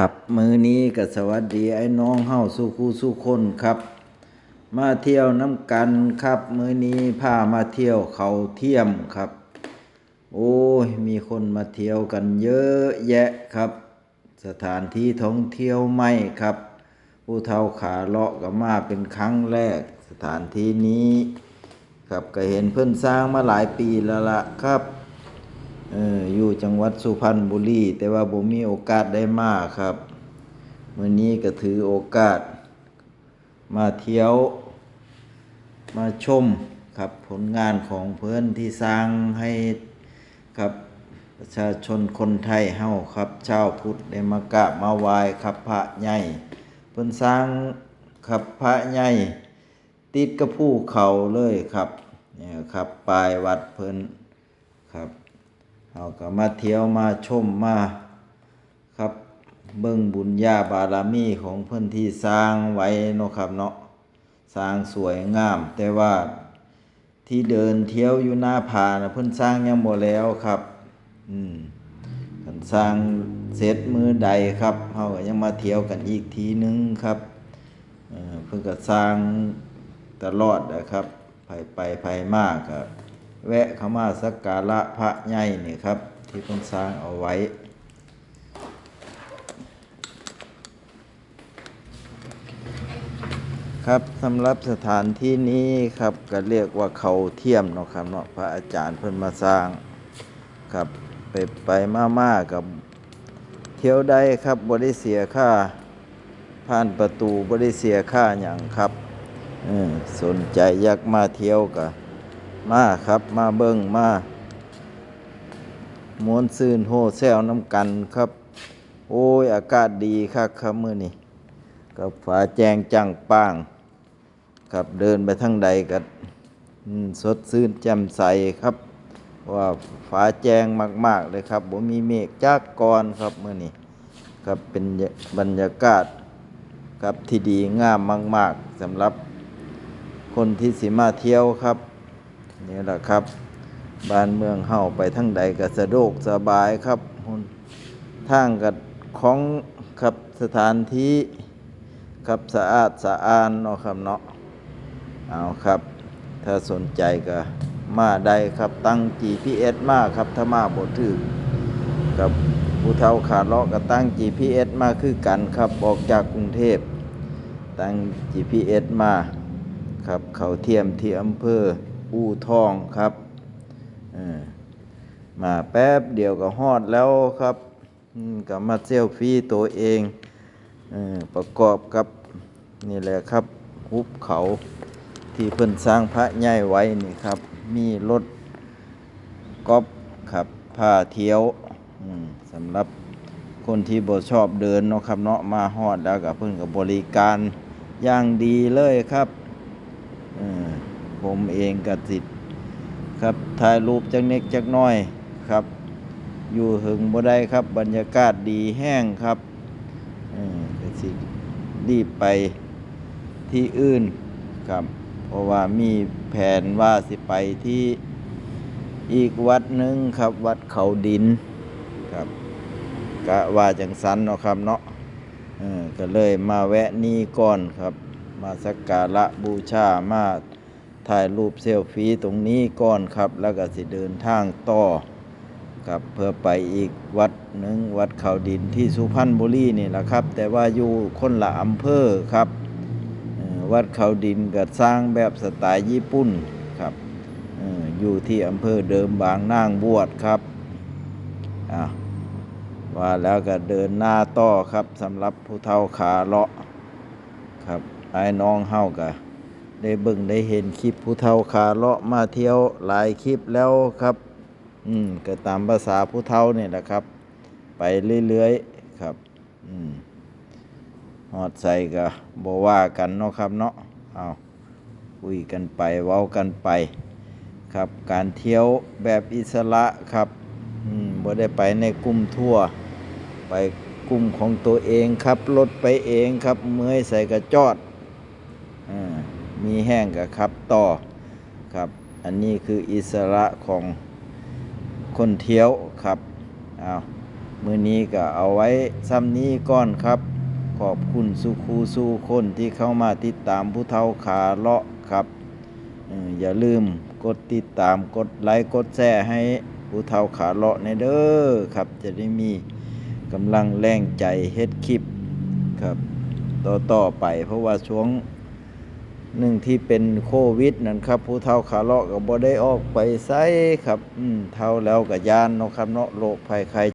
ครับ มือนี้ก็สวัสดีไอ้น้องเฮาสู้คู่สู้คนครับ มาเที่ยวน้ำกันครับ มือนี้พามาเที่ยวเขาเทียมครับ โอ้ยมีคนมาเที่ยวกันเยอะแยะครับ สถานที่ท่องเที่ยวใหม่ครับ ผู้เฒ่าขาเลาะก็มาเป็นครั้งแรก สถานที่นี้ ครับก็เห็นเพิ่อนสร้างมาหลายปีแล้วล่ะครับ อยู่จังหวัดสุพรรณบุรี แต่ว่าผมมีโอกาสได้มาครับวันนี้ก็ถือโอกาส มาเที่ยว มาชมครับผลงานของเพื่อนที่สร้างให้ครับประชาชนคนไทยเฮาครับชาวพุทธได้มากราบมาไหว้ครับพระใหญ่เพิ่นสร้างครับพระใหญ่ติดกับภูเขาเลยครับเนี่ยครับปลายวัดเพิ่นครับ เราก็มาเที่ยวมาชมมาครับ เบิ่งบุญญาบารมีของเพื่อนที่สร้างไว้เนาะครับเนาะสร้างสวยงาม แต่ว่าที่เดินเที่ยวอยู่หน้าผานะเพิ่อนสร้างยังบ่แล้วครับ อืมเพิ่นสร้างเสร็จมือใดครับเฮาก็ยังมาเที่ยวกันอีกทีนึงครับเออเพิ่นก็สร้างตลอดนะครับไปไปไปมากครับ แวะเข้ามาสักการะพระใหญ่นี่ครับ ที่เพิ่นสร้างเอาไว้ ครับสำหรับสถานที่นี้ครับก็เรียกว่าเขาเทียมเนาะครับเนาะพระอาจารย์เพิ่นมาสร้างครับไปไปมามากับเที่ยวได้ครับบ่ได้เสียค่าผ่านประตูบ่ได้เสียค่าหยังครับสนใจอยากมาเที่ยวก็ มาครับมาเบิ้งมาม้วนซื่นโฮแซวน้ำกันครับ โอ้ย อากาศดีครับครับมือนี้กับฝาแจงจังป้าง ครับเดินไปทางใดก็อืมสดชื่นแจ่มใสครับ ว่าฟ้าแจงมาก ๆ เลยครับบ่มีเมฆจากกรครับมือนี้ครับเป็นบรรยากาศครับที่ดีงามมาก ๆสำหรับคนที่สิมาเที่ยวครับ นี่แหละครับ บ้านเมืองเฮาไปทั้งใดก็สะดวกสบายครับทางกับของครับสถานที่ครับสะอาดสะอานเนาะครับเนาะเอาครับ ถ้าสนใจก็มาได้ครับตั้ง GPS มาครับถ้ามาบ่ถึกกับผู้เฒ่าขาเลาะก็ตั้ง GPS มาคือกันครับออกจากกรุงเทพตั้ง GPS มาครับเขาเทียมที่อำเภอ อู่ทองครับมาแป๊บเดียวก็ฮอดแล้วครับอืมก็มาเซลฟี่ตัวเองอประกอบกับนี่แหละครับหุบเขาที่เพิ่นสร้างพระใหญ่ไว้นี่ครับ มีรถก๊อบครับพาเที่ยวสำหรับคนที่บ่ชอบเดินเนาะครับเนาะมาฮอดแล้วก็เพิ่นก็บบริการอย่างดีเลยครับ ผมเองก็ติดครับถ่ายรูปจักเน็กจักน้อยครับ อยู่หึงบ่ได้ครับ บรรยากาศดีแห้งครับเออก็สิรีบไปที่อื่นครับ เพราะว่ามีแผนว่าสิไปที่อีกวัดหนึ่งครับ วัดเขาดินครับกะว่าจังสันเนาะครับเนาะก็เลยมาแวะนี่ก่อนครับ มาสักการะบูชามา ถ่ายรูปเซลฟี่ตรงนี้ก่อนครับ แล้วก็สิเดินทางต่อครับเพื่อไปอีกวัดหนึ่งวัดเขาดินที่สุพรรณบุรีนี่แหละครับ แต่ว่าอยู่คนละอำเภอครับวัดเขาดินก็สร้างแบบสไตล์ญี่ปุ่นครับอยู่ที่อำเภอเดิมบางนางบวชครับอะว่าแล้วก็เดินหน้าต่อครับสำหรับผู้เฒ่าขาเลาะครับไอ้น้องเฮากะ ได้เบิ่งได้เห็นคลิปผู้เฒ่าขาเลาะมาเที่ยวหลายคลิปแล้วครับ อืมก็ตามภาษาผู้เฒ่าเนี่ยแหละครับ ไปเรื่อยๆครับ อืมฮอดใส่ก็บ่ว่ากันเนาะครับเนาะเอาคุยกันไปเว้ากันไป ครับ การเที่ยวแบบอิสระครับ อืมบ่ได้ไปในกลุ่มทั่วร์ไปกลุ่มของตัวเองครับรถไปเองครับ เมื่อยใส่กระจอด มีแห้งกับครับต่อครับ อันนี้คืออิสระของคนเที่ยวครับเอามือนี้ก็เอาไว้ซ้ำนี้ก่อนครับ ขอบคุณสุครูสู่คนที่เข้ามาติดตามผู้เฒ่าขาเลาะครับอย่าลืมกดติดตามกดไลค์กดแชร์ให้ผู้เฒ่าขาเลาะในเด้อครับ จะได้มีกำลังแรงใจเฮ็ดคลิปครับ ต่อต่อไปเพราะว่าช่วง หนึ่งที่เป็นโควิดนั่นครับ ผู้เฒ่าขาเลาะก็บ่ได้ออกไปไสครับ อืมเฒ่าแล้วก็ยานเนาะครับเนาะโรคภัยไข้